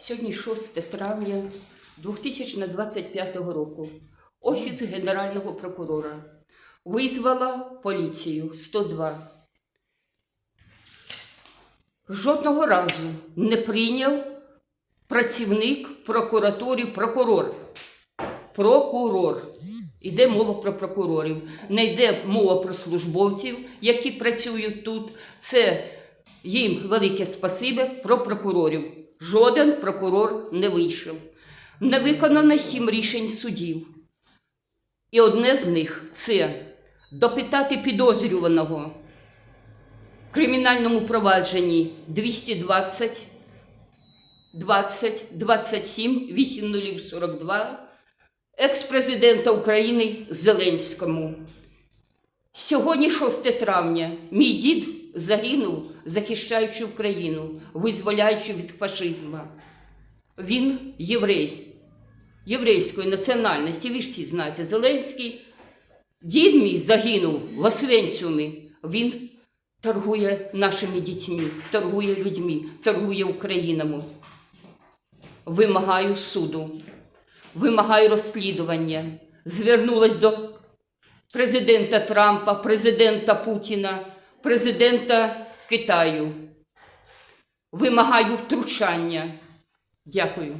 Сьогодні 6 травня 2025 року. Офіс Генерального прокурора визвала поліцію 102. Жодного разу не прийняв працівник прокуратури прокурор. Прокурор. Іде мова про прокурорів. Не йде мова про службовців, які працюють тут. Це їм велике спасибе про прокурорів. Жоден прокурор не вийшов. Не виконано сім рішень судів. І одне з них це допитати підозрюваного в кримінальному провадженні 220 20 27 8042 екс-президента України Зеленському. Сьогодні 6 травня мій дід загинув, захищаючи Україну, визволяючи від фашизму. Він єврей, єврейської національності. Ви ж всі знаєте, Зеленський. Дід мій загинув в Освенцюмі. Він торгує нашими дітьми, торгує людьми, торгує Українами. Вимагаю суду, вимагаю розслідування. Звернулась до президента Трампа, президента Путіна, президента Китаю. Вимагаю втручання. Дякую.